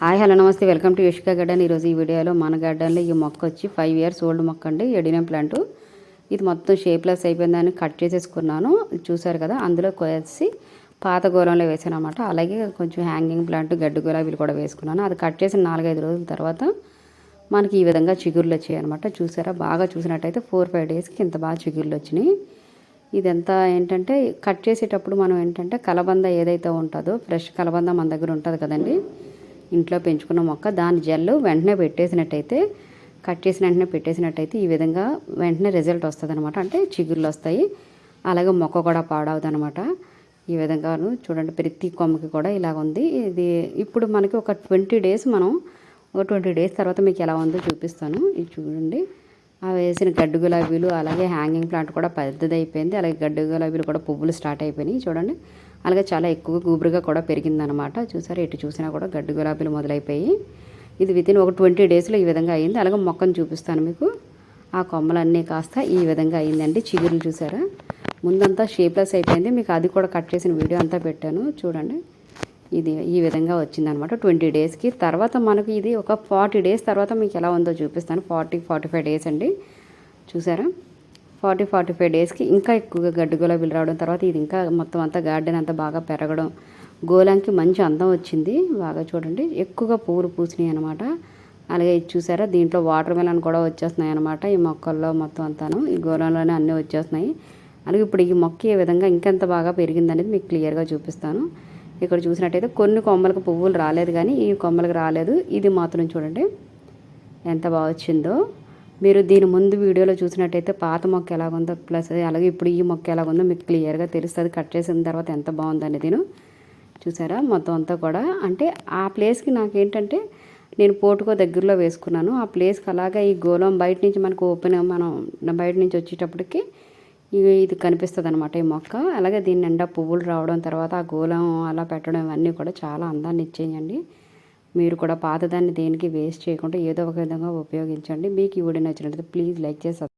Hi hello నమస్తే. Welcome to Yushika garden. ఈరోజు ఈ వీడియోలో మన గార్డెన్లో ఈ మొక్క వచ్చి ఫైవ్ ఇయర్స్ ఓల్డ్ మొక్క అండి. ఎడిన ప్లాంట్. ఇది మొత్తం షేప్లెస్ అయిపోయిందని కట్ చేసేసుకున్నాను. చూసారు కదా అందులో కోసి పాత గోళంలో వేసాను అనమాట అలాగే కొంచెం హ్యాంగింగ్ ప్లాంట్ గడ్డి గులాబీలు కూడా వేసుకున్నాను. అది కట్ చేసిన నాలుగైదు రోజుల తర్వాత మనకి ఈ విధంగా చిగుర్లు వచ్చాయి అనమాట చూసారా? బాగా చూసినట్టయితే ఫోర్ ఫైవ్ డేస్కి ఇంత బాగా చిగుర్లు వచ్చినాయి. ఇదంతా ఏంటంటే కట్ చేసేటప్పుడు మనం ఏంటంటే కలబంద ఏదైతే ఉంటుందో ఫ్రెష్ కలబంద మన దగ్గర ఉంటుంది కదండి. ఇంట్లో పెంచుకున్న మొక్క దాని జెల్లు వెంటనే పెట్టేసినట్టయితే కట్ చేసిన వెంటనే పెట్టేసినట్టయితే ఈ విధంగా వెంటనే రిజల్ట్ వస్తుంది అనమాట అంటే చిగుర్లు వస్తాయి. అలాగే మొక్క కూడా పాడవదు అనమాట ఈ విధంగాను చూడండి ప్రతి కొమ్మకి కూడా ఇలాగ ఉంది. ఇది ఇప్పుడు మనకి ఒక ట్వంటీ డేస్ మనం ఒక ట్వంటీ డేస్ తర్వాత మీకు ఎలా ఉందో చూపిస్తాను. ఇది చూడండి. ఆ వేసిన గడ్డు గులాబీలు అలాగే హ్యాంగింగ్ ప్లాంట్ కూడా పెద్దది అయిపోయింది అలాగే గడ్డు గులాబీలు కూడా పువ్వులు స్టార్ట్ అయిపోయినాయి. చూడండి. అలాగే చాలా ఎక్కువ గుబురుగా కూడా పెరిగిందనమాట చూసారు ఎటు చూసినా కూడా గడ్డు గులాబీలు మొదలైపోయి. ఇది వితిన్ ఒక ట్వంటీ డేస్లో ఈ విధంగా అయింది. అలాగే మొక్కను చూపిస్తాను మీకు. ఆ కొమ్మలన్నీ కాస్త ఈ విధంగా అయిందండి. చిగురులు చూసారా? ముందంతా షేప్లెస్ అయిపోయింది. మీకు అది కూడా కట్ చేసిన వీడియో అంతా పెట్టాను. చూడండి. ఇది ఈ విధంగా వచ్చిందనమాట ట్వంటీ డేస్కి. తర్వాత మనకు ఇది ఒక ఫార్టీ డేస్ తర్వాత మీకు ఎలా ఉందో చూపిస్తాను. ఫార్టీ ఫార్టీ ఫైవ్ డేస్ అండి. చూసారా? ఫార్టీ ఫార్టీ ఫైవ్ డేస్కి ఇంకా ఎక్కువగా గడ్డి గులాబీలు రావడం తర్వాత ఇది ఇంకా మొత్తం అంతా గార్డెన్ అంతా బాగా పెరగడం. గోలంకి మంచి అందం వచ్చింది. బాగా చూడండి. ఎక్కువగా పువ్వులు పూసినాయి అనమాట అలాగే ఇది చూసారా? దీంట్లో వాటర్ మెలన్ కూడా వచ్చేస్తున్నాయి అనమాట ఈ మొక్కల్లో మొత్తం అంతాను. ఈ గోళంలోనే అన్నీ వచ్చేస్తున్నాయి. అలాగే ఇప్పుడు ఈ మొక్క ఏ విధంగా ఇంకెంత బాగా పెరిగిందనేది మీకు క్లియర్గా చూపిస్తాను. ఇక్కడ చూసినట్టయితే కొన్ని కొమ్మలకు పువ్వులు రాలేదు కానీ ఈ కొమ్మలకు రాలేదు. ఇది మాత్రం చూడండి. ఎంత బాగా వచ్చిందో. మీరు దీని ముందు వీడియోలో చూసినట్టయితే పాత మొక్క ఎలాగుందో ప్లస్ అలాగే ఇప్పుడు ఈ మొక్క ఎలాగుందో మీకు క్లియర్గా తెలుస్తుంది. కట్ చేసిన తర్వాత ఎంత బాగుందని నేను చూసారా? మొత్తం అంతా కూడా అంటే ఆ ప్లేస్కి నాకేంటంటే నేను పోటుకో దగ్గరలో వేసుకున్నాను. ఆ ప్లేస్కి అలాగే ఈ గోళం బయట నుంచి మనకు ఓపెన్ మనం బయట నుంచి వచ్చేటప్పటికి ఇది కనిపిస్తుంది అనమాట ఈ మొక్క. అలాగే దీని నిండా పువ్వులు రావడం తర్వాత ఆ గోళం అలా పెట్టడం ఇవన్నీ కూడా చాలా అందాన్ని ఇచ్చేయండి. మీరు కూడా పాతదాన్ని దేనికి వేస్ట్ చేయకుండా ఏదో ఒక విధంగా ఉపయోగించండి. మీకు ఈ వీడియో నచ్చినట్లయితే ప్లీజ్ లైక్ చేసి